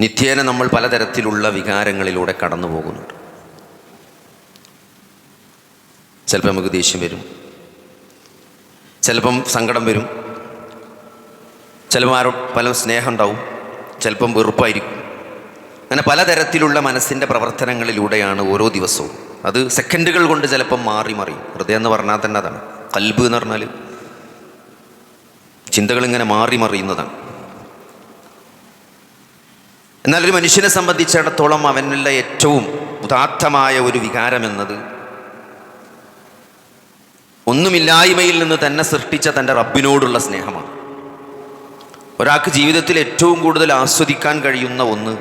നിത്യേന നമ്മൾ പലതരത്തിലുള്ള വികാരങ്ങളിലൂടെ കടന്നു പോകുന്നുണ്ട്. ചിലപ്പോൾ നമുക്ക് ദേഷ്യം വരും. ചിലപ്പം സങ്കടം വരും. ചിലപ്പോൾ ആരോ പല സ്നേഹം ഉണ്ടാവും. ചിലപ്പം വെറുപ്പായിരിക്കും. അങ്ങനെ പലതരത്തിലുള്ള മനസ്സിന്റെ പ്രവർത്തനങ്ങളിലൂടെയാണ് ഓരോ ദിവസവും. അത് സെക്കൻഡുകൾ കൊണ്ട് ചിലപ്പം മാറി മറിയും. ഹൃദയം എന്ന് പറഞ്ഞാൽ തന്നെ അതാണ്. കൽബ് എന്ന് പറഞ്ഞാൽ ചിന്തകൾ ഇങ്ങനെ മാറി മറിയുന്നതാണ്. എന്നാൽ ഒരു മനുഷ്യനെ സംബന്ധിച്ചിടത്തോളം അവനുള്ള ഏറ്റവും ഉദാത്തമായ ഒരു വികാരം എന്നത് ഒന്നുമില്ലായ്മയിൽ നിന്ന് തന്നെ സൃഷ്ടിച്ച തന്റെ റബ്ബിനോടുള്ള സ്നേഹമാണ്. ഒരാൾക്ക് ജീവിതത്തിൽ ഏറ്റവും കൂടുതൽ ആസ്വദിക്കാൻ കഴിയുന്ന ഒന്ന്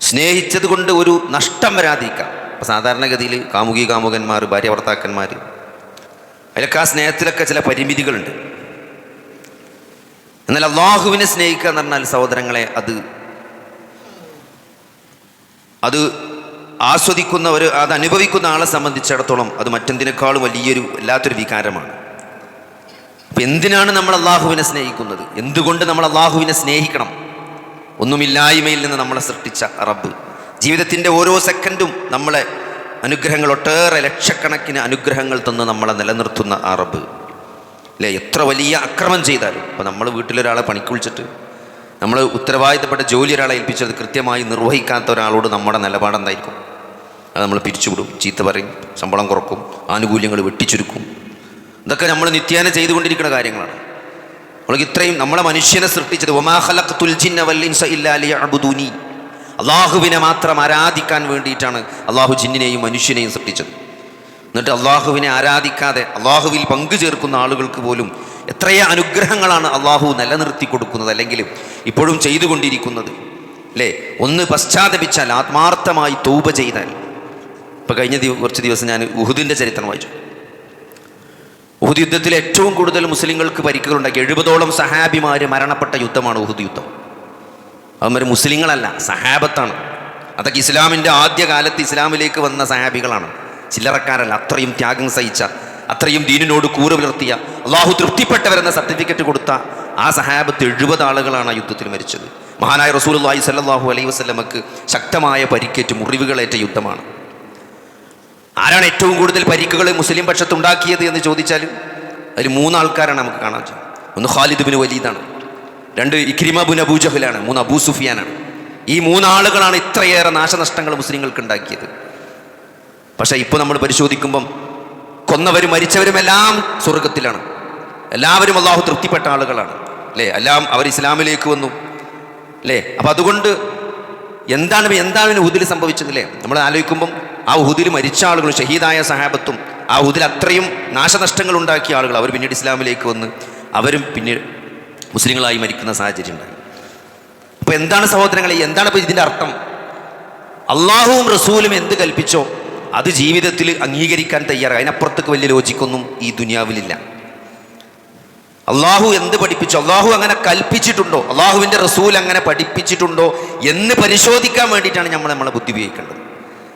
സ്നേഹിച്ചത് കൊണ്ട് ഒരു നഷ്ടം വരാതിരിക്കാം. ഇപ്പം സാധാരണഗതിയിൽ കാമുകി കാമുകന്മാർ ഭാര്യ ഭർത്താക്കന്മാർ അതിലൊക്കെ ആ സ്നേഹത്തിലൊക്കെ ചില പരിമിതികളുണ്ട്. എന്നാൽ അള്ളാഹുവിനെ സ്നേഹിക്കുക എന്ന് പറഞ്ഞാൽ സഹോദരങ്ങളെ അത് അത് ആസ്വദിക്കുന്ന ഒരു അത് അനുഭവിക്കുന്ന ആളെ സംബന്ധിച്ചിടത്തോളം അത് മറ്റെന്തിനേക്കാളും വലിയൊരു വല്ലാത്തൊരു വികാരമാണ്. അപ്പം എന്തിനാണ് നമ്മൾ അള്ളാഹുവിനെ സ്നേഹിക്കുന്നത്? എന്തുകൊണ്ട് നമ്മൾ അള്ളാഹുവിനെ സ്നേഹിക്കണം? ഒന്നുമില്ലായ്മയിൽ നിന്ന് നമ്മളെ സൃഷ്ടിച്ച റബ്ബ്. ജീവിതത്തിന്റെ ഓരോ സെക്കൻഡും നമ്മളെ അനുഗ്രഹങ്ങൾ ഒട്ടേറെ ലക്ഷക്കണക്കിന് അനുഗ്രഹങ്ങൾ തന്ന് നമ്മളെ നിലനിർത്തുന്ന ആ റബ്ബ്. അല്ലേ? എത്ര വലിയ അക്രമം ചെയ്താലും. അപ്പോൾ നമ്മൾ വീട്ടിലൊരാളെ പണിക്ക് വിളിച്ചിട്ട് നമ്മൾ ഉത്തരവാദിത്തപ്പെട്ട ജോലി ഒരാളെ ഏൽപ്പിച്ചത് കൃത്യമായി നിർവഹിക്കാത്ത ഒരാളോട് നമ്മുടെ നിലപാടെന്തായിരിക്കും അത് നമ്മൾ പിരിച്ചുവിടും ചീത്ത പറയും ശമ്പളം കുറക്കും ആനുകൂല്യങ്ങൾ വെട്ടിച്ചുരുക്കും. ഇതൊക്കെ നമ്മൾ നിത്യേന ചെയ്തുകൊണ്ടിരിക്കുന്ന കാര്യങ്ങളാണ്. നമ്മൾക്ക് ഇത്രയും നമ്മളെ മനുഷ്യനെ സൃഷ്ടിച്ചത് അള്ളാഹുവിനെ മാത്രം ആരാധിക്കാൻ വേണ്ടിയിട്ടാണ് അള്ളാഹു ജിന്നിനെയും മനുഷ്യനെയും സൃഷ്ടിച്ചത്. എന്നിട്ട് അള്ളാഹുവിനെ ആരാധിക്കാതെ അള്ളാഹുവിൽ പങ്കു ചേർക്കുന്ന ആളുകൾക്ക് പോലും എത്രയോ അനുഗ്രഹങ്ങളാണ് അള്ളാഹു നിലനിർത്തി കൊടുക്കുന്നത് അല്ലെങ്കിൽ ഇപ്പോഴും ചെയ്തുകൊണ്ടിരിക്കുന്നത്. അല്ലേ ഒന്ന് പശ്ചാത്തപിച്ചാൽ ആത്മാർത്ഥമായി തൗബ ചെയ്താൽ. ഇപ്പം കഴിഞ്ഞ കുറച്ച് ദിവസം ഞാൻ ഉഹുദിന്റെ ചരിത്രം വായിച്ചു. ഉഹുദ് യുദ്ധത്തിൽ ഏറ്റവും കൂടുതൽ മുസ്ലിങ്ങൾക്ക് പരിക്കുകളുണ്ടാക്കി എഴുപതോളം സഹാബിമാർ മരണപ്പെട്ട യുദ്ധമാണ് ഉഹുദ് യുദ്ധം. അവന്മാർ മുസ്ലിങ്ങളല്ല സഹാബത്താണ്. അതൊക്കെ ഇസ്ലാമിന്റെ ആദ്യ കാലത്ത് ഇസ്ലാമിലേക്ക് വന്ന സഹാബികളാണ്. ചില്ലറക്കാരല്ല അത്രയും ത്യാഗം സഹിച്ച അത്രയും ദീനിനോട് കൂറ് പുലർത്തിയ അള്ളാഹു തൃപ്തിപ്പെട്ടവരെന്ന സർട്ടിഫിക്കറ്റ് കൊടുത്ത ആ സഹാബത്ത് എഴുപത് ആളുകളാണ് ആ യുദ്ധത്തിൽ മരിച്ചത്. മഹാനായ റസൂൽ അള്ളാഹി സല്ലാഹു അലൈഹി വസ്ലമക്ക് ശക്തമായ പരിക്കേറ്റ് മുറിവുകളേറ്റ യുദ്ധമാണ്. ആരാണ് ഏറ്റവും കൂടുതൽ പരിക്കുകൾ മുസ്ലിം പക്ഷത്തുണ്ടാക്കിയത് എന്ന് ചോദിച്ചാൽ അതിൽ മൂന്നാൾക്കാരാണ് നമുക്ക് കാണാൻ ഒന്ന് ഖാലിദ് ബിൻ വലീദാണ്. രണ്ട് ഇക്രിമ ബുൻ അബൂ ജഹലാണ് മൂന്ന് അബൂ സുഫിയാനാണ്. ഈ മൂന്നാളുകളാണ് ഇത്രയേറെ നാശനഷ്ടങ്ങൾ മുസ്ലിങ്ങൾക്ക് ഉണ്ടാക്കിയത്. പക്ഷേ ഇപ്പോൾ നമ്മൾ പരിശോധിക്കുമ്പം കൊന്നവരും മരിച്ചവരും എല്ലാം സ്വർഗത്തിലാണ് എല്ലാവരും അള്ളാഹു തൃപ്തിപ്പെട്ട ആളുകളാണ്. അല്ലേ? എല്ലാം അവർ ഇസ്ലാമിലേക്ക് വന്നു. അല്ലേ? അപ്പം അതുകൊണ്ട് എന്താണ് എന്താണ് ഉഹുദിൽ സംഭവിച്ചതല്ലേ നമ്മൾ ആലോചിക്കുമ്പം ആ ഹുദിൽ മരിച്ച ആളുകൾ ഷഹീദായ സഹാബത്തും ആ ഹുദിൽ അത്രയും നാശനഷ്ടങ്ങൾ ഉണ്ടാക്കിയ ആളുകൾ അവർ പിന്നീട് ഇസ്ലാമിലേക്ക് വന്ന് അവരും പിന്നീട് മുസ്ലിങ്ങളായി മരിക്കുന്ന സാഹചര്യം ഉണ്ടായി. അപ്പോൾ എന്താണ് സഹോദരങ്ങളെ എന്താണ് ഇപ്പോൾ ഇതിന്റെ അർത്ഥം? അള്ളാഹുവും റസൂലും എന്ത് കൽപ്പിച്ചോ അത് ജീവിതത്തിൽ അംഗീകരിക്കാൻ തയ്യാറായി. അതിനപ്പുറത്തേക്ക് വലിയ ലോജിക്കൊന്നും ഈ ദുനിയാവിലില്ല. അള്ളാഹു എന്ത് പഠിപ്പിച്ചു? അള്ളാഹു അങ്ങനെ കൽപ്പിച്ചിട്ടുണ്ടോ? അള്ളാഹുവിന്റെ റസൂൽ അങ്ങനെ പഠിപ്പിച്ചിട്ടുണ്ടോ എന്ന് പരിശോധിക്കാൻ വേണ്ടിയിട്ടാണ് നമ്മൾ നമ്മളെ ബുദ്ധി ഉപയോഗിക്കേണ്ടത്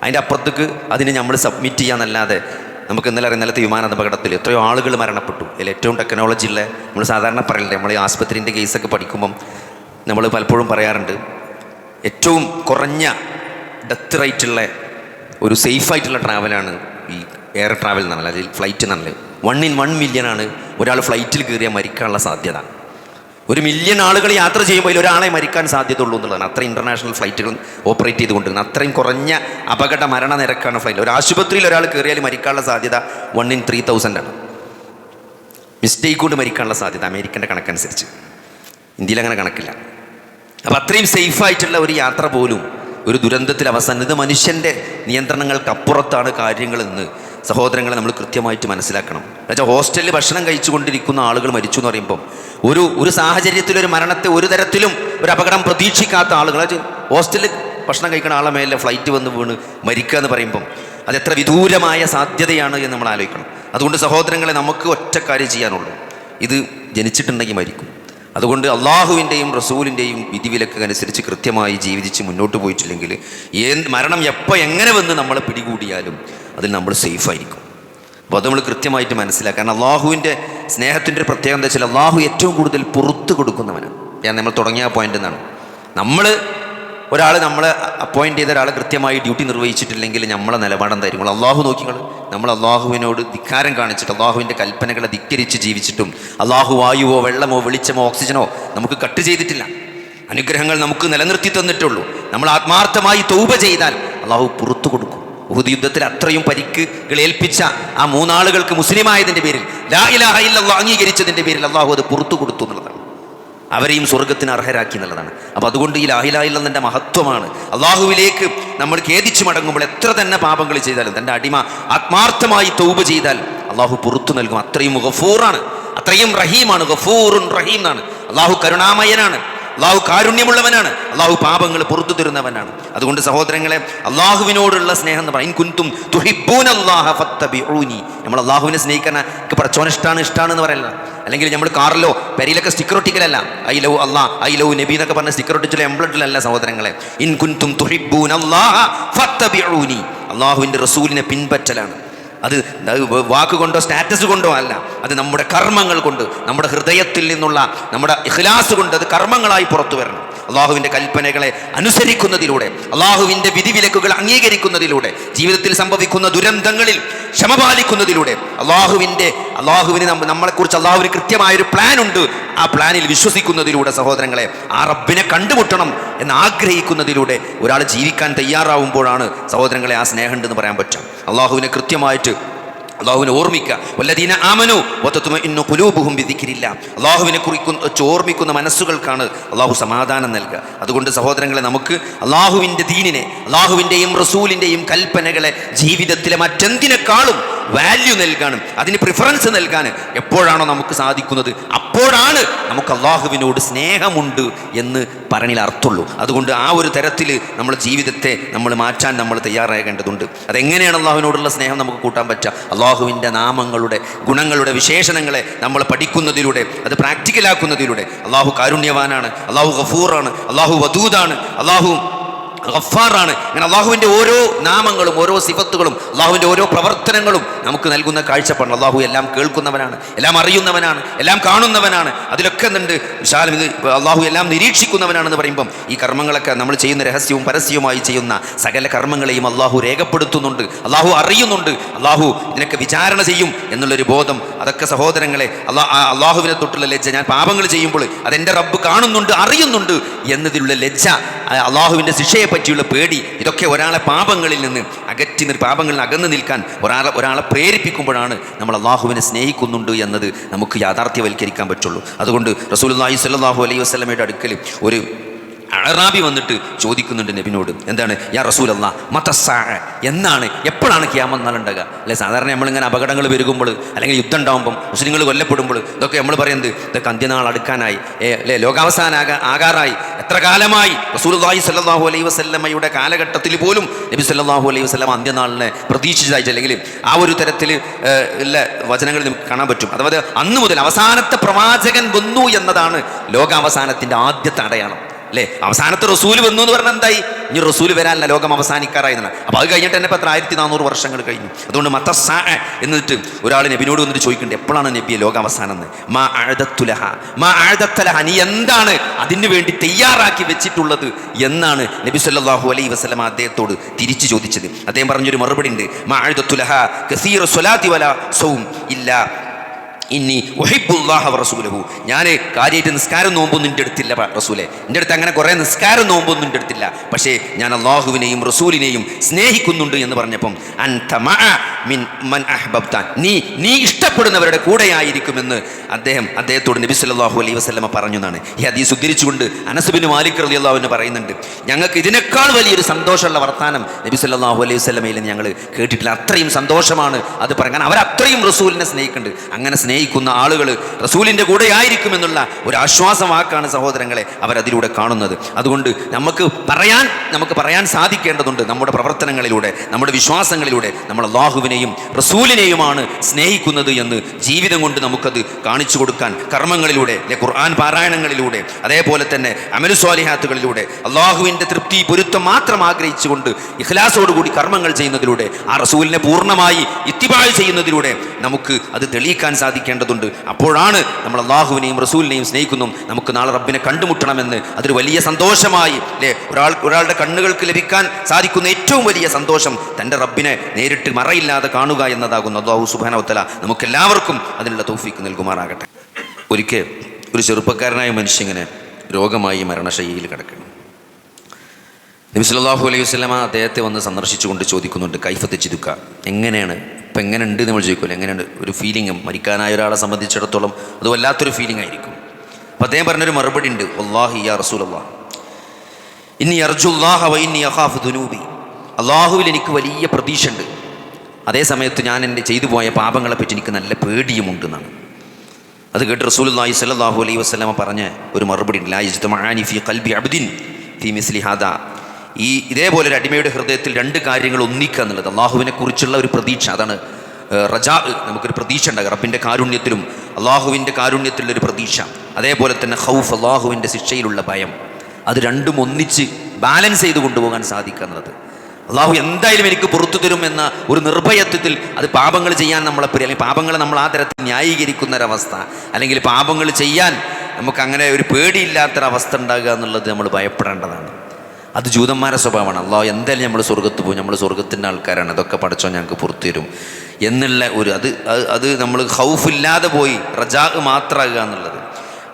അതിന്റെ അപ്പുറത്തേക്ക് അതിന് നമ്മൾ സബ്മിറ്റ് ചെയ്യാന്നല്ലാതെ നമുക്ക് ഇന്നലെ ഇന്നലത്തെ വിമാന അപകടത്തിൽ എത്രയോ ആളുകൾ മരണപ്പെട്ടു. അതിൽ ഏറ്റവും ടെക്നോളജി ഉള്ള നമ്മൾ സാധാരണ പറയില്ലേ നമ്മൾ ഈ ആസ്പത്രിന്റെ കേസൊക്കെ പഠിക്കുമ്പം നമ്മൾ പലപ്പോഴും പറയാറുണ്ട് ഏറ്റവും കുറഞ്ഞ ഡെത്ത് റേറ്റുള്ള ഒരു സേഫായിട്ടുള്ള ട്രാവലാണ് ഈ എയർ ട്രാവൽ എന്നാണ് അതിൽ ഫ്ലൈറ്റ് എന്നുള്ളത് വൺ ഇൻ വൺ മില്യൺ ആണ് ഒരാൾ ഫ്ലൈറ്റിൽ കയറിയാൽ മരിക്കാനുള്ള സാധ്യത. ഒരു മില്യൺ ആളുകൾ യാത്ര ചെയ്യുമ്പോൾ ഒരാളെ മരിക്കാൻ സാധ്യതയുള്ളൂ എന്നുള്ളതാണ്. അത്ര ഇന്റർനാഷണൽ ഫ്ലൈറ്റുകൾ ഓപ്പറേറ്റ് ചെയ്തുകൊണ്ടിരുന്നത്. അത്രയും കുറഞ്ഞ അപകട മരണ നിരക്കാണ് ഫ്ലൈറ്റ് ഒരു ആശുപത്രിയിൽ ഒരാൾ കയറിയാൽ മരിക്കാനുള്ള സാധ്യത വൺ ഇൻ ത്രീ ആണ്. മിസ്റ്റേക്ക് കൊണ്ട് മരിക്കാനുള്ള സാധ്യത അമേരിക്കന്റെ കണക്കനുസരിച്ച്. ഇന്ത്യയിൽ അങ്ങനെ കണക്കില്ല. അപ്പോൾ അത്രയും സേഫായിട്ടുള്ള ഒരു യാത്ര പോലും ഒരു ദുരന്തത്തിൽ അവസാനം ഇത് മനുഷ്യന്റെ നിയന്ത്രണങ്ങൾക്കപ്പുറത്താണ് കാര്യങ്ങൾ കാര്യങ്ങളെന്ന് സഹോദരങ്ങളെ നമ്മൾ കൃത്യമായിട്ട് മനസ്സിലാക്കണം. എന്നുവെച്ചാൽ ഹോസ്റ്റലിൽ ഭക്ഷണം കഴിച്ചുകൊണ്ടിരിക്കുന്ന ആളുകൾ മരിച്ചു എന്ന് പറയുമ്പോൾ ഒരു ഒരു സാഹചര്യത്തിൽ ഒരു മരണത്തെ ഒരു തരത്തിലും ഒരു അപകടം പ്രതീക്ഷിക്കാത്ത ആളുകൾ ഹോസ്റ്റലിൽ ഭക്ഷണം കഴിക്കുന്ന ആളെ മേലെ ഫ്ലൈറ്റ് വന്ന് വീണ് മരിക്കുക എന്ന് പറയുമ്പം അത് എത്ര വിദൂരമായ സാധ്യതയാണ് എന്ന് നമ്മൾ ആലോചിക്കണം. അതുകൊണ്ട് സഹോദരങ്ങളെ നമുക്ക് ഒറ്റ കാര്യം ചെയ്യാനുള്ളൂ. ഇത് ജനിച്ചിട്ടുണ്ടെങ്കിൽ മരിക്കും. അതുകൊണ്ട് അള്ളാഹുവിന്റെയും റസൂലിന്റെയും വിധിവിലക്കനുസരിച്ച് കൃത്യമായി ജീവിച്ച് മുന്നോട്ട് പോയിട്ടില്ലെങ്കിൽ ഏ മരണം എപ്പോൾ എങ്ങനെ വന്ന് നമ്മളെ പിടികൂടിയാലും അതിൽ നമ്മൾ സേഫായിരിക്കും അപ്പോൾ അത് നമ്മൾ കൃത്യമായിട്ട് മനസ്സിലാക്കുക. കാരണം അള്ളാഹുവിന്റെ സ്നേഹത്തിന്റെ പ്രത്യേകത വെച്ചാൽ അള്ളാഹു ഏറ്റവും കൂടുതൽ പുറത്ത് കൊടുക്കുന്നവനാണ്. ഞാൻ നമ്മൾ തുടങ്ങിയ പോയിന്റ് എന്നാണ് നമ്മൾ ഒരാൾ നമ്മളെ അപ്പോയിന്റ് ചെയ്ത ഒരാൾ കൃത്യമായി ഡ്യൂട്ടി നിർവഹിച്ചിട്ടില്ലെങ്കിൽ നമ്മളെ നിലപാടെന്തായിരിക്കും അള്ളാഹു നോക്കിങ്ങൾ നമ്മൾ അള്ളാഹുവിനോട് ധിക്കാരം കാണിച്ചിട്ട് അള്ളാഹുവിന്റെ കൽപ്പനകളെ ധിക്കരിച്ച് ജീവിച്ചിട്ടും അള്ളാഹു വായുവോ വെള്ളമോ വെളിച്ചമോ ഓക്സിജനോ നമുക്ക് കട്ട് ചെയ്തിട്ടില്ല. അനുഗ്രഹങ്ങൾ നമുക്ക് നിലനിർത്തി തന്നിട്ടുള്ളൂ. നമ്മൾ ആത്മാർത്ഥമായി തൗപ ചെയ്താൽ അള്ളാഹു പുറത്തു കൊടുക്കും. ഉഹുദ് യുദ്ധത്തിൽ അത്രയും പരിക്ക് ഏൽപ്പിച്ച ആ മൂന്നാളുകൾക്ക് മുസ്ലിമായതിന്റെ പേരിൽ ലാ ഇലാഹ ഇല്ലല്ലാഹ് അംഗീകരിച്ചതിന്റെ പേരിൽ അള്ളാഹു അത് പുറത്തു കൊടുത്തു. അവരെയും സ്വർഗത്തിന് അർഹരാക്കി എന്നുള്ളതാണ്. അപ്പോൾ അതുകൊണ്ട് ഈ ലാഹിലായില്ലെന്നതിന്റെ മഹത്വമാണ്. അള്ളാഹുവിലേക്ക് നമ്മൾ ഖേദിച്ചു മടങ്ങുമ്പോൾ എത്ര തന്നെ പാപങ്ങൾ ചെയ്താലും തന്റെ അടിമ ആത്മാർത്ഥമായി തൗബ ചെയ്താൽ അള്ളാഹു പുറത്തു നൽകും. അത്രയും ഗഫൂറാണ്. അത്രയും റഹീമാണ്. ഗഫൂറുൻ റഹീം എന്നാണ്. അള്ളാഹു കരുണാമയനാണ്. അള്ളാഹു കാരുണ്യമുള്ളവനാണ്. അള്ളാഹു പാപങ്ങൾ പുറത്തു തരുന്നവനാണ്. അതുകൊണ്ട് സഹോദരങ്ങളെ അള്ളാഹുവിനോടുള്ള സ്നേഹം എന്ന് പറയും കുന്തും നമ്മൾ അള്ളാഹുവിനെ സ്നേഹിക്കാൻ എനിക്ക് ഇഷ്ടമാണ് ഇഷ്ടമാണ് എന്ന് പറയല്ല. അല്ലെങ്കിൽ നമ്മൾ കാറിലോ പെരിയിലൊക്കെ sticker ഒട്ടിക്കലല്ല. I love Allah I love നബി എന്നൊക്കെ പറഞ്ഞ സ്റ്റിക്കർ ഒട്ടിച്ചുള്ള എംബ്ലഡിലല്ല സഹോദരങ്ങളെ. ഇൻ കുന്തും തുഹിബൂൻ അള്ളാഹുവിന്റെ റസൂലിനെ പിൻപറ്റലാണ്. അത് വാക്കുകൊണ്ടോ വാക്ക് കൊണ്ടോ സ്റ്റാറ്റസ് കൊണ്ടോ അല്ല. അത് നമ്മുടെ കർമ്മങ്ങൾ കൊണ്ട് നമ്മുടെ ഹൃദയത്തിൽ നിന്നുള്ള നമ്മുടെ ഇഖ്ലാസ് കൊണ്ട് അത് കർമ്മങ്ങളായി പുറത്തു വരണം. അള്ളാഹുവിന്റെ കൽപ്പനകളെ അനുസരിക്കുന്നതിലൂടെ അള്ളാഹുവിന്റെ വിധിവിലക്കുകൾ അംഗീകരിക്കുന്നതിലൂടെ ജീവിതത്തിൽ സംഭവിക്കുന്ന ദുരന്തങ്ങളിൽ ക്ഷമ പാലിക്കുന്നതിലൂടെ അള്ളാഹുവിന്റെ അള്ളാഹുവിന് നമ്മ നമ്മളെക്കുറിച്ച് അള്ളാഹുവിന് കൃത്യമായൊരു പ്ലാൻ ഉണ്ട്. ആ പ്ലാനിൽ വിശ്വസിക്കുന്നതിലൂടെ സഹോദരങ്ങളെ ആ റബ്ബിനെ കണ്ടുമുട്ടണം എന്ന് ആഗ്രഹിക്കുന്നതിലൂടെ ഒരാൾ ജീവിക്കാൻ തയ്യാറാവുമ്പോഴാണ് സഹോദരങ്ങളെ ആ സ്നേഹമുണ്ടെന്ന് പറയാൻ പറ്റും അള്ളാഹുവിനെ കൃത്യമായിട്ട് അള്ളാഹുവിനെ ഓർമ്മിക്കുക. വല്ലദീന ആമനു ഇന്നു കുലൂബുഹും വിധിക്കില്ല അള്ളാഹുവിനെ കുറിക്കുന്ന ഓർമ്മിക്കുന്ന മനസ്സുകൾക്കാണ് അള്ളാഹു സമാധാനം നൽകുക. അതുകൊണ്ട് സഹോദരങ്ങളെ നമുക്ക് അള്ളാഹുവിന്റെ ദീനിനെ അള്ളാഹുവിന്റെയും റസൂലിന്റെയും കൽപ്പനകളെ ജീവിതത്തിലെ മറ്റെന്തിനേക്കാളും വാല്യൂ നൽകാനും അതിന് പ്രിഫറൻസ് നൽകാൻ എപ്പോഴാണോ നമുക്ക് സാധിക്കുന്നത് അപ്പോഴാണ് നമുക്ക് അള്ളാഹുവിനോട് സ്നേഹമുണ്ട് എന്ന് പറഞ്ഞിൽ അർത്ഥമുള്ളൂ. അതുകൊണ്ട് ആ ഒരു തരത്തിൽ നമ്മൾ ജീവിതത്തെ നമ്മൾ മാറ്റാൻ നമ്മൾ തയ്യാറാകേണ്ടതുണ്ട്. അതെങ്ങനെയാണ് അള്ളാഹുവിനോടുള്ള സ്നേഹം നമുക്ക് കൂട്ടാൻ പറ്റുക? അള്ളാഹുവിന്റെ നാമങ്ങളുടെ ഗുണങ്ങളുടെ വിശേഷണങ്ങളെ നമ്മൾ പഠിക്കുന്നതിലൂടെ അത് പ്രാക്ടിക്കലാക്കുന്നതിലൂടെ. അള്ളാഹു കാരുണ്യവാനാണ് അള്ളാഹു ഗഫൂറാണ് അള്ളാഹു വദൂദാണ് അള്ളാഹു ഗഫാറാണ്. അങ്ങനെ അള്ളാഹുവിന്റെ ഓരോ നാമങ്ങളും ഓരോ സിഫത്തുകളും അള്ളാഹുവിന്റെ ഓരോ പ്രവർത്തനങ്ങളും നമുക്ക് നൽകുന്ന കാഴ്ചപ്പാടാണ്. അള്ളാഹു എല്ലാം കേൾക്കുന്നവനാണ് എല്ലാം അറിയുന്നവനാണ് എല്ലാം കാണുന്നവനാണ്. അതിലൊക്കെ എന്തുണ്ട്? വിശാലം ഇത് അള്ളാഹു എല്ലാം നിരീക്ഷിക്കുന്നവനാണെന്ന് പറയുമ്പം ഈ കർമ്മങ്ങളൊക്കെ നമ്മൾ ചെയ്യുന്ന രഹസ്യവും പരസ്യവുമായി ചെയ്യുന്ന സകല കർമ്മങ്ങളെയും അള്ളാഹു രേഖപ്പെടുത്തുന്നുണ്ട് അള്ളാഹു അറിയുന്നുണ്ട് അള്ളാഹു ഇതിനൊക്കെ വിചാരണ ചെയ്യും എന്നുള്ളൊരു ബോധം. അതൊക്കെ സഹോദരങ്ങളെ അള്ളാ അള്ളാഹുവിനെ തൊട്ടുള്ള ലജ്ജ. ഞാൻ പാപങ്ങൾ ചെയ്യുമ്പോൾ അതെന്റെ റബ്ബ് കാണുന്നുണ്ട് അറിയുന്നുണ്ട് എന്നതിലുള്ള ലജ്ജ അള്ളാഹുവിന്റെ ശിക്ഷയെ പറ്റിയുള്ള പേടി. ഇതൊക്കെ ഒരാളെ പാപങ്ങളിൽ നിന്ന് അകറ്റി നിർ പാപങ്ങളിൽ അകന്ന് നിൽക്കാൻ ഒരാളെ ഒരാളെ പ്രേരിപ്പിക്കുമ്പോഴാണ് നമ്മൾ അള്ളാഹുവിനെ സ്നേഹിക്കുന്നുണ്ട് എന്നത് നമുക്ക് യാഥാർത്ഥ്യവൽക്കരിക്കാൻ പറ്റുള്ളൂ. അതുകൊണ്ട് റസൂൽ അള്ളാഹി സ്വല്ലല്ലാഹു അലൈഹി വസ്ലമയുടെ അടുക്കൽ ഒരു അറാബി വന്നിട്ട് ചോദിക്കുന്നുണ്ട് നബിനോട് എന്താണ്? യാ റസൂൽ അല്ലാ മതസാ എന്നാണ്? എപ്പോഴാണ് ക്യാമം നാളുണ്ടാകുക അല്ലെ സാധാരണ നമ്മളിങ്ങനെ അപകടങ്ങൾ വരുമ്പോൾ അല്ലെങ്കിൽ യുദ്ധം ഉണ്ടാകുമ്പം മുസ്ലിങ്ങൾ കൊല്ലപ്പെടുമ്പോൾ ഇതൊക്കെ നമ്മൾ പറയുന്നത് ഇതൊക്കെ അന്ത്യനാൾ അടുക്കാനായി അല്ലേ ലോകാവസാന ആകാറായി എത്ര കാലമായി? റസൂലുള്ളാഹി സല്ലാഹു അലൈഹി വസല്ലമയുടെ കാലഘട്ടത്തിൽ പോലും നബി സല്ലല്ലാഹു അലൈഹി വസല്ലം അന്ത്യനാളിനെ പ്രതീക്ഷിച്ചതായിട്ട് അല്ലെങ്കിൽ ആ ഒരു തരത്തിൽ ഉള്ള വചനങ്ങൾ നമുക്ക് കാണാൻ പറ്റും. അതായത് അന്ന് മുതൽ അവസാനത്തെ പ്രവാചകൻ വന്നു എന്നതാണ് ലോകാവസാനത്തിന്റെ ആദ്യത്തെ അടയാളം. അല്ലേ? അവസാനത്തെ റസൂൽ വന്നു എന്ന് പറഞ്ഞാൽ എന്തായി? ഇനി റസൂൽ വരാനല്ല ലോകം അവസാനിക്കാറായി എന്നാണ്. അപ്പോൾ അത് കഴിഞ്ഞിട്ട് തന്നെ ഇപ്പം ആയിരത്തി നാനൂറ് വർഷങ്ങൾ കഴിഞ്ഞു. അതുകൊണ്ട് മത്തസ എന്നിട്ട് ഒരാൾ നബിനോട് വന്നിട്ട് ചോദിക്കുന്നുണ്ട് എപ്പോഴാണ് നബിയെ ലോകം അവസാനം എന്ന് മാ ആഴത്തുലഹ മാ ആഴത്തലഹ നീ എന്താണ് അതിനു വേണ്ടി തയ്യാറാക്കി വെച്ചിട്ടുള്ളത് എന്നാണ് നബി സല്ലാഹു അലൈ വസല്ലമ അദ്ദേഹത്തോട് തിരിച്ചു ചോദിച്ചത്. അദ്ദേഹം പറഞ്ഞൊരു മറുപടി ഉണ്ട്. മാ ആഴത്തുലഹ കസീർ സ്വലാത്തി വല സൗം ഇല്ല ഇനി ഒഹിബുല്ലാഹ റസൂലഹു. ഞാൻ കാര്യമായിട്ട് നിസ്കാരം നോമ്പൊന്നും എന്റെ അടുത്തില്ല റസൂലെ. എന്റെ അടുത്ത് അങ്ങനെ കുറേ നിസ്കാരം നോമ്പൊന്നും എന്റെ അടുത്തില്ല. പക്ഷേ ഞാൻ അള്ളാഹുവിനെയും റസൂലിനെയും സ്നേഹിക്കുന്നുണ്ട് എന്ന് പറഞ്ഞപ്പം മിൻ മൻ അഹ്ബബ്ത. നീ നീ ഇഷ്ടപ്പെടുന്നവരുടെ കൂടെയായിരിക്കുമെന്ന് അദ്ദേഹം അദ്ദേഹത്തോട് നബി സല്ലാഹു അലൈഹി വസല്ലമ പറഞ്ഞു എന്നാണ്. ഈ ഹദീസ് ഉദ്ധരിച്ചുകൊണ്ട് അനസുബിന് മാലിക് റളിയല്ലാഹു അൻഹു പറയുന്നുണ്ട്. ഞങ്ങൾക്ക് ഇതിനേക്കാൾ വലിയൊരു സന്തോഷമുള്ള വർത്താനം നബി സല്ലാഹു അലൈഹി വസല്ലമയിൽ ഞങ്ങൾ കേട്ടിട്ടില്ല. അത്രയും സന്തോഷമാണ് അത് പറയാൻ അവരത്രയും റസൂലിനെ സ്നേഹിക്കുന്നുണ്ട്. അങ്ങനെ സ്നേഹിക്കുന്ന ആളുകൾ റസൂലിന്റെ കൂടെ ആയിരിക്കുമെന്നുള്ള ഒരു ആശ്വാസമാക്കാണ് സഹോദരങ്ങളെ അവരതിലൂടെ കാണുന്നത്. അതുകൊണ്ട് നമുക്ക് പറയാൻ നമുക്ക് പറയാൻ സാധിക്കേണ്ടതുണ്ട് നമ്മുടെ പ്രവർത്തനങ്ങളിലൂടെ നമ്മുടെ വിശ്വാസങ്ങളിലൂടെ നമ്മൾ അള്ളാഹുവിനെയും റസൂലിനെയുമാണ് സ്നേഹിക്കുന്നത് എന്ന് ജീവിതം കൊണ്ട് നമുക്കത് കാണിച്ചു കൊടുക്കാൻ കർമ്മങ്ങളിലൂടെ അല്ലെ ഖുർആൻ പാരായണങ്ങളിലൂടെ അതേപോലെ തന്നെ അമലുസ്വാലിഹാത്തുകളിലൂടെ അള്ളാഹുവിന്റെ തൃപ്തി പൊരുത്തം മാത്രം ആഗ്രഹിച്ചുകൊണ്ട് ഇഖ്ലാസോടുകൂടി കർമ്മങ്ങൾ ചെയ്യുന്നതിലൂടെ ആ റസൂലിനെ പൂർണമായി ഇത്തിബാഴ് ചെയ്യുന്നതിലൂടെ നമുക്ക് അത് തെളിയിക്കാൻ സാധിക്കും. സാധിക്കേണ്ടതുണ്ട് അപ്പോഴാണ് നമ്മൾ അള്ളാഹുവിനെയും റസൂലിനെയും സ്നേഹിക്കുന്നു. നമുക്ക് നാളെ റബ്ബിനെ കണ്ടുമുട്ടണമെന്ന്. അതൊരു വലിയ സന്തോഷമായി അല്ലേ? ഒരാൾ ഒരാളുടെ കണ്ണുകൾക്ക് ലഭിക്കാൻ സാധിക്കുന്ന ഏറ്റവും വലിയ സന്തോഷം തന്റെ റബ്ബിനെ നേരിട്ട് മറയില്ലാതെ കാണുക എന്നതാകുന്നു. അള്ളാഹു സുബാനവത്തല നമുക്കെല്ലാവർക്കും അതിനുള്ള തോഫിക്ക് നൽകുമാറാകട്ടെ. ഒരിക്കൽ ഒരു ചെറുപ്പക്കാരനായ മനുഷ്യങ്ങനെ രോഗമായി മരണശൈലിയിൽ കിടക്കണം നബി സല്ലല്ലാഹു അലൈഹി വസ്ലമ അദ്ദേഹത്തെ വന്ന് സന്ദർശിച്ചുകൊണ്ട് ചോദിക്കുന്നുണ്ട് കൈഫത്ത് ചിതുക്ക എങ്ങനെയാണ് ഇപ്പം എങ്ങനെ ഉണ്ട് നമ്മൾ ചോദിക്കുമല്ലോ എങ്ങനെയുണ്ട് ഒരു ഫീലിംഗ് മരിക്കാനായ ഒരാളെ സംബന്ധിച്ചിടത്തോളം അത് വല്ലാത്തൊരു ഫീലിംഗ് ആയിരിക്കും. അപ്പം അദ്ദേഹം പറഞ്ഞൊരു മറുപടി ഉണ്ട്. അള്ളാഹി യാ റസൂലല്ലാ ഇനി അർജുല്ലാഹ വൈനി അഹാഫ് ദുനൂബി. അള്ളാഹുവിൽ എനിക്ക് വലിയ പ്രതീക്ഷ ഉണ്ട് അതേ സമയത്ത് ഞാൻ എന്റെ ചെയ്തു പോയ പാപങ്ങളെപ്പറ്റി എനിക്ക് നല്ല പേടിയുമുണ്ട് എന്നാണ് അത് കേട്ട് റസൂൽ റസൂലുള്ളാഹി സ്വല്ലല്ലാഹു അലൈഹി വസ്ലമ പറഞ്ഞ ഒരു മറുപടി ഉണ്ട്. ലാ ഫി കൽബി അബ്ദിൻ ഫി മിസ്ലി ഹാദാ. ഈ ഇതേപോലെ ഒരു അടിമയുടെ ഹൃദയത്തിൽ രണ്ട് കാര്യങ്ങൾ ഒന്നിക്കുക എന്നുള്ളത് അള്ളാഹുവിനെ കുറിച്ചുള്ള ഒരു പ്രതീക്ഷ. അതാണ് റജാ നമുക്കൊരു പ്രതീക്ഷ ഉണ്ടാകും റബ്ബിന്റെ കാരുണ്യത്തിലും അള്ളാഹുവിന്റെ കാരുണ്യത്തിലുള്ള ഒരു പ്രതീക്ഷ. അതേപോലെ തന്നെ ഹൗഫ് അള്ളാഹുവിന്റെ ശിക്ഷയിലുള്ള ഭയം. അത് രണ്ടും ഒന്നിച്ച് ബാലൻസ് ചെയ്ത് കൊണ്ടുപോകാൻ സാധിക്കുക എന്നുള്ളത്. അള്ളാഹു എന്തായാലും എനിക്ക് പുറത്തു തരും എന്ന ഒരു നിർഭയത്വത്തിൽ അത് പാപങ്ങൾ ചെയ്യാൻ നമ്മളെ പ്രിയ അല്ലെങ്കിൽ പാപങ്ങളെ നമ്മൾ ആ തരത്തിൽ ന്യായീകരിക്കുന്ന ഒരവസ്ഥ അല്ലെങ്കിൽ പാപങ്ങൾ ചെയ്യാൻ നമുക്ക് അങ്ങനെ ഒരു പേടിയില്ലാത്തൊരവസ്ഥ ഉണ്ടാകുക എന്നുള്ളത് നമ്മൾ ഭയപ്പെടേണ്ടതാണ്. അത് ജൂതന്മാരെ സ്വഭാവമാണ്. അള്ളാഹു എന്തായാലും നമ്മൾ സ്വർഗത്ത് പോകും നമ്മൾ സ്വർഗത്തിന്റെ ആൾക്കാരാണ്. അതൊക്കെ പഠിച്ചോ ഞങ്ങൾക്ക് പുറത്തു തരും. എന്നുള്ള ഒരു അത് അത് നമ്മൾ ഹൗഫില്ലാതെ പോയി റജാ മാത്രമാകുക എന്നുള്ളത്.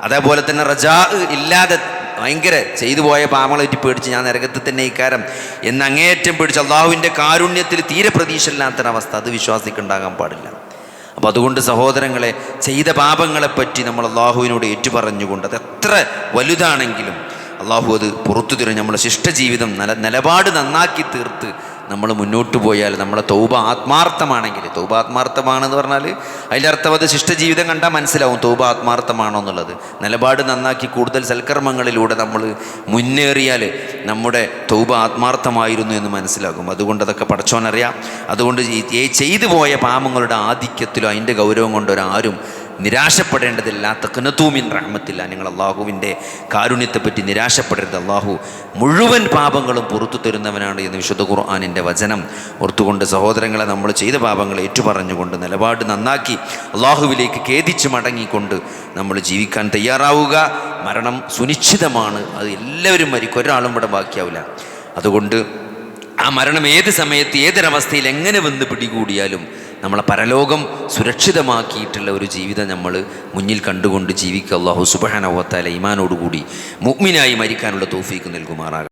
അതേപോലെ തന്നെ റജാ ഇല്ലാതെ ഭയങ്കര ചെയ്തു പോയ പാമളെ പറ്റി പേടിച്ച് ഞാൻ നരകത്തിൽ തന്നെ ഇക്കാരം എന്ന് അങ്ങേയറ്റം പേടിച്ച് അള്ളാഹുവിന്റെ കാരുണ്യത്തിൽ തീരെ പ്രതീക്ഷയില്ലാത്തൊരവസ്ഥ അത് വിശ്വാസിക്കുണ്ടാകാൻ പാടില്ല. അപ്പോൾ അതുകൊണ്ട് സഹോദരങ്ങളെ ചെയ്ത പാപങ്ങളെപ്പറ്റി നമ്മൾ അള്ളാഹുവിനോട് ഏറ്റുപറഞ്ഞുകൊണ്ട് അത് എത്ര വലുതാണെങ്കിലും അള്ളാഹു അത് പുറത്തു തരും. ശിഷ്ട ശിഷ്ടജീവിതം നില നിലപാട് നന്നാക്കി തീർത്ത് നമ്മൾ മുന്നോട്ട് പോയാൽ നമ്മളെ തൗബ ആത്മാർത്ഥമാണെങ്കിൽ തൗബ ആത്മാർത്ഥമാണെന്ന് പറഞ്ഞാൽ അതിന്റെ അർത്ഥം അത് ശിഷ്ടജീവിതം കണ്ടാൽ മനസ്സിലാവും തൗബ ആത്മാർത്ഥമാണോ എന്നുള്ളത്. നിലപാട് നന്നാക്കി കൂടുതൽ സൽക്കർമ്മങ്ങളിലൂടെ നമ്മൾ മുന്നേറിയാൽ നമ്മുടെ തൗബ ആത്മാർത്ഥമായിരുന്നു എന്ന് മനസ്സിലാകും. അതുകൊണ്ട് അതൊക്കെ പഠിച്ചോനറിയാം അതുകൊണ്ട് ചെയ്തു പോയ പാമങ്ങളുടെ ആധിക്യത്തിലോ അതിന്റെ ഗൗരവം കൊണ്ട് ഒരാരും നിരാശപ്പെടേണ്ടതില്ല തക്കനത്തൂമിൻ റഹ്മത്തില്ല. നിങ്ങൾ അള്ളാഹുവിന്റെ കാരുണ്യത്തെപ്പറ്റി നിരാശപ്പെടരുത്. അള്ളാഹു മുഴുവൻ പാപങ്ങളും പുറത്തു തരുന്നവനാണ് എന്ന് വിശുദ്ധ ഖുർആാനിന്റെ വചനം ഓർത്തുകൊണ്ട് സഹോദരങ്ങളെ നമ്മൾ ചെയ്ത പാപങ്ങൾ ഏറ്റുപറഞ്ഞുകൊണ്ട് നിലപാട് നന്നാക്കി അള്ളാഹുവിലേക്ക് ഖേദിച്ച് മടങ്ങിക്കൊണ്ട് നമ്മൾ ജീവിക്കാൻ തയ്യാറാവുക. മരണം സുനിശ്ചിതമാണ്. അത് എല്ലാവരും മരിക്കും. ഒരാളും ഇവിടെ ബാക്കിയാവില്ല. അതുകൊണ്ട് ആ മരണം ഏത് സമയത്ത് ഏതൊരവസ്ഥയിൽ എങ്ങനെ വന്ന് പിടികൂടിയാലും നമ്മളെ പരലോകം സുരക്ഷിതമാക്കിയിട്ടുള്ള ഒരു ജീവിതം നമ്മൾ മുന്നിൽ കണ്ടുകൊണ്ട് ജീവിക്കുക. അള്ളാഹു സുബഹാനവത്താല ഇമാനോടുകൂടി മുഗ്മിനായി മരിക്കാനുള്ള തോഫീക്ക് നൽകുമാറാകും